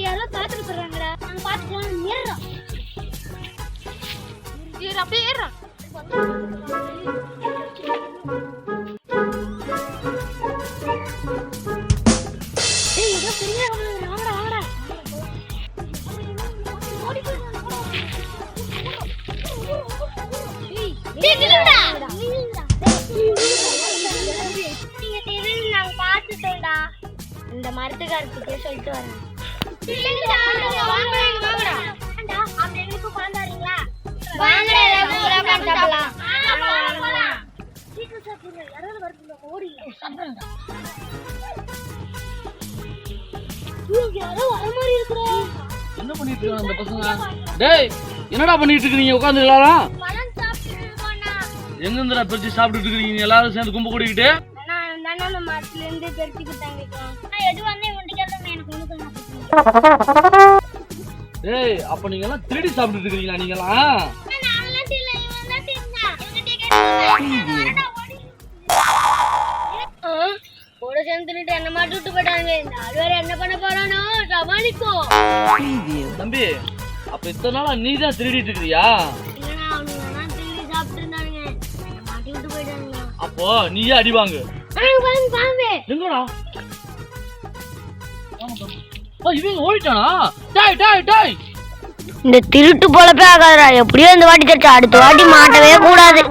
யாரோ காத்துட்டு போறாங்கடா நாங்க பாத்துக்கலாம் ஏறு அப்படியே யாரோ வர மாதிரி இருக்குடா என்ன பண்ணிட்டு இருக்காங்க அந்த பசங்க? டேய் என்னடா பண்ணிட்டு இருக்கீங்க? உட்காந்து எல்லாரும் எங்க இருந்துடா பிரிச்சு சாப்பிட்டுட்டு இருக்கீங்க? எல்லாரும் சேர்ந்து கும்பு கூட்டிக்கிட்டு அந்த மரத்துல இருந்து பெருக்கிக்கிட்டாங்க நான் எது வந்து இவன்ட்டு எனக்கு ஒண்ணு டேய் அப்ப நீங்க எல்லாம் திருடி சாப்பிட்டுட்டு இருக்கீங்களா நீங்களாம் கூட சேர்ந்துட்டு என்ன மாட்டு விட்டு போயிட்டாங்க இந்த ஆள் வேற என்ன பண்ண போறானோ சமாளிக்கோ தம்பி அப்ப இத்தனை நாளா நீ தான் திருடிட்டு இருக்கிறியா எல்லாம் சாப்பிட்டு அப்போ நீயே அடி வாங்கு வாங்க வாங்க எங்கடா? ஆ, இவங்க ஓடிட்டானா? டாய் டாய் டாய். இந்த திருட்டு பொழப்பே ஆகாதடா. எப்படியோ இந்த வாட்டி தச்சா அடுத்த வாட்டி மாட்டவே கூடாது.